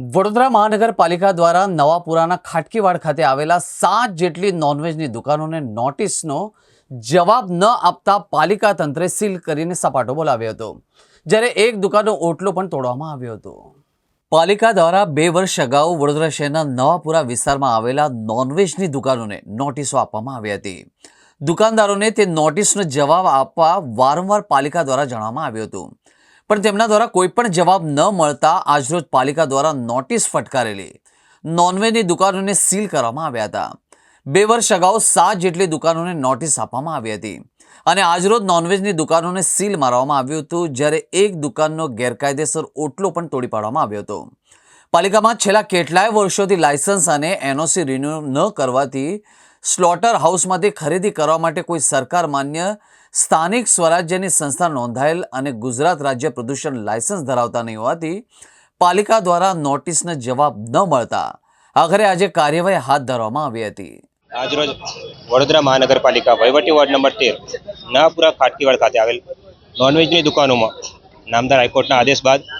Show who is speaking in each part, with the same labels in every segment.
Speaker 1: વડોદરા મહાનગરપાલિકા દ્વારા નવાપુરાના ખાટકીવાડ ખાતે આવેલા સાત જેટલી નોનવેજની દુકાનોને નોટિસનો જવાબ ન આપતા પાલિકા તંત્રે સીલ કરીને સપાટો બોલાવ્યો હતો. જ્યારે એક દુકાનનો ઓટલો પણ તોડવામાં આવ્યો હતો. પાલિકા દ્વારા બે વર્ષ અગાઉ વડોદરા શહેરના નવાપુરા વિસ્તારમાં આવેલા નોનવેજની દુકાનોને નોટિસો આપવામાં આવી હતી. દુકાનદારોને તે નોટિસનો જવાબ આપવા વારંવાર પાલિકા દ્વારા જણાવવામાં આવ્યું હતું. પણ તેમના દ્વારા કોઈ પણ જવાબ ન મળતા આજરોજ પાલિકા દ્વારા નોટિસ ફટકારેલી. નોનવેજની દુકાનોને સીલ કરવામાં આવ્યા હતા. બે વર્ષ અગાઉ સાત જેટલી દુકાનોને નોટિસ આપવામાં આવી હતી. અને આજરોજ નોનવેજની દુકાનોને સીલ મારવામાં આવ્યું હતું, જ્યારે એક દુકાનનો ગેરકાયદેસર ઓટલો પણ તોડી પાડવામાં આવ્યો હતો. પાલિકામાં છેલ્લા કેટલાય વર્ષોથી લાયસન્સ અને એનઓસી રિન્યુ ન કરવાથી સ્લોટર હાઉસમાંથી ખરીદી કરવા માટે કોઈ સરકાર માન્ય સ્થાનિક સ્વરાજ્યની સંસ્થા નોંધાયેલ અને ગુજરાત રાજ્ય પ્રદૂષણ લાયસન્સ ધરાવતા નહીં હોવાથી પાલિકા દ્વારા નોટિસનો જવાબ ન મળતા આખરે આજે કાર્યવાહી હાથ ધરવામાં આવી હતી.
Speaker 2: આજરોજ વડોદરા મહાનગરપાલિકા વહીવટી વોર્ડ નંબર તેર નવાપુરા ખાટકીવાડ ખાતે આવેલ નોનવેજની દુકાનોમાં નામદાર હાઈકોર્ટના આદેશ બાદ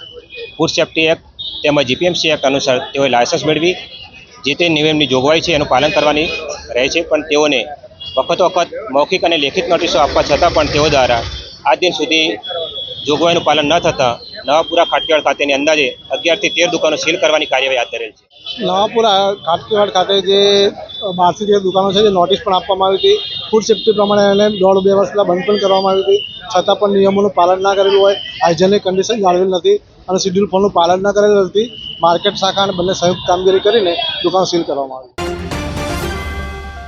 Speaker 2: ફૂડ સેફ્ટી એક્ટ તેમજ જીપીએમસી એક્ટ અનુસાર તેઓએ લાયસન્સ મેળવી, જે તે નિયમની જોગવાઈ છે એનું પાલન કરવાની રહે છે, પણ તેઓને વખત વખત મૌખિક અને લેખિત નોટિસો આપવા છતાં પણ તેઓ દ્વારા આજ દિન સુધી જોગવાઈનું પાલન ન થતાં નવાપુરા ખાટકીવાડ ખાતેની અંદાજે અગિયારથી તેર દુકાનો સીલ કરવાની કાર્યવાહી હાથ ધરેલ છે.
Speaker 3: નવાપુરા ખાટકીવાડ ખાતે જે બારથી જે દુકાનો છે, જે નોટિસ પણ આપવામાં આવી હતી. ફૂડ સેફ્ટી પ્રમાણે એને દોઢ બે વર્ષ બંધ પણ કરવામાં આવી હતી. છતાં પણ નિયમોનું પાલન ના કરેલું હોય, હાઇજેનિક કન્ડિશન જાળવેલ નથી અને શિડ્યુલ ફોરનું પાલન ના કરેલું નથી. માર્કેટ શાખા અને બંને સંયુક્ત કામગીરી કરીને દુકાનો સીલ કરવામાં આવી.